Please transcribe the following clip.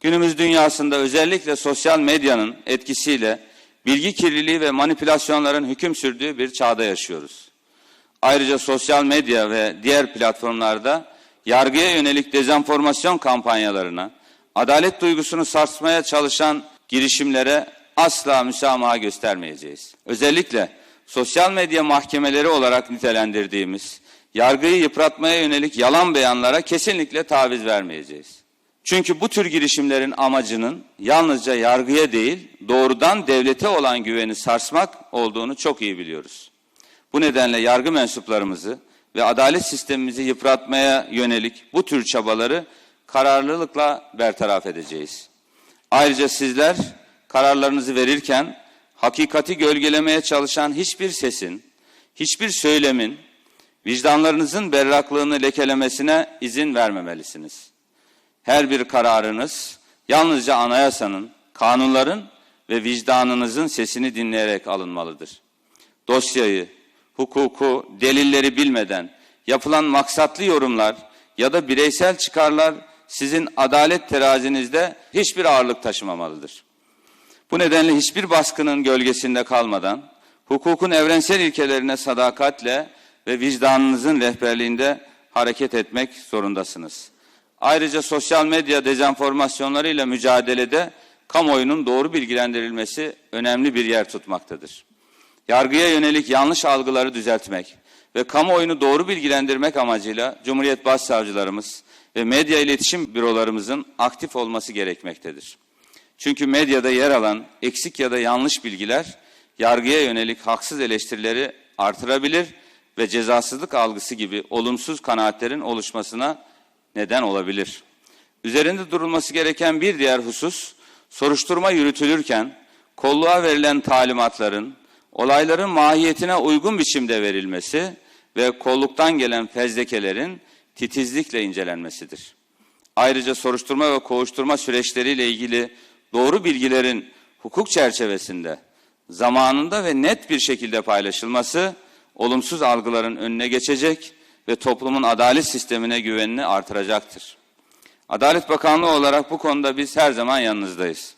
Günümüz dünyasında özellikle sosyal medyanın etkisiyle bilgi kirliliği ve manipülasyonların hüküm sürdüğü bir çağda yaşıyoruz. Ayrıca sosyal medya ve diğer platformlarda yargıya yönelik dezenformasyon kampanyalarına, adalet duygusunu sarsmaya çalışan girişimlere asla müsamaha göstermeyeceğiz. Özellikle sosyal medya mahkemeleri olarak nitelendirdiğimiz yargıyı yıpratmaya yönelik yalan beyanlara kesinlikle taviz vermeyeceğiz. Çünkü bu tür girişimlerin amacının yalnızca yargıya değil, doğrudan devlete olan güveni sarsmak olduğunu çok iyi biliyoruz. Bu nedenle yargı mensuplarımızı ve adalet sistemimizi yıpratmaya yönelik bu tür çabaları kararlılıkla bertaraf edeceğiz. Ayrıca sizler kararlarınızı verirken hakikati gölgelemeye çalışan hiçbir sesin, hiçbir söylemin vicdanlarınızın berraklığını lekelemesine izin vermemelisiniz. Her bir kararınız yalnızca anayasanın, kanunların ve vicdanınızın sesini dinleyerek alınmalıdır. Dosyayı, hukuku, delilleri bilmeden yapılan maksatlı yorumlar ya da bireysel çıkarlar sizin adalet terazinizde hiçbir ağırlık taşımamalıdır. Bu nedenle hiçbir baskının gölgesinde kalmadan hukukun evrensel ilkelerine sadakatle ve vicdanınızın rehberliğinde hareket etmek zorundasınız. Ayrıca sosyal medya dezenformasyonlarıyla mücadelede kamuoyunun doğru bilgilendirilmesi önemli bir yer tutmaktadır. Yargıya yönelik yanlış algıları düzeltmek ve kamuoyunu doğru bilgilendirmek amacıyla Cumhuriyet Başsavcılarımız ve medya iletişim bürolarımızın aktif olması gerekmektedir. Çünkü medyada yer alan eksik ya da yanlış bilgiler yargıya yönelik haksız eleştirileri artırabilir ve cezasızlık algısı gibi olumsuz kanaatlerin oluşmasına neden olabilir. Üzerinde durulması gereken bir diğer husus, soruşturma yürütülürken kolluğa verilen talimatların olayların mahiyetine uygun biçimde verilmesi ve kolluktan gelen fezlekelerin titizlikle incelenmesidir. Ayrıca soruşturma ve kovuşturma süreçleriyle ilgili doğru bilgilerin hukuk çerçevesinde zamanında ve net bir şekilde paylaşılması olumsuz algıların önüne geçecek ve toplumun adalet sistemine güvenini artıracaktır. Adalet Bakanlığı olarak bu konuda biz her zaman yanınızdayız.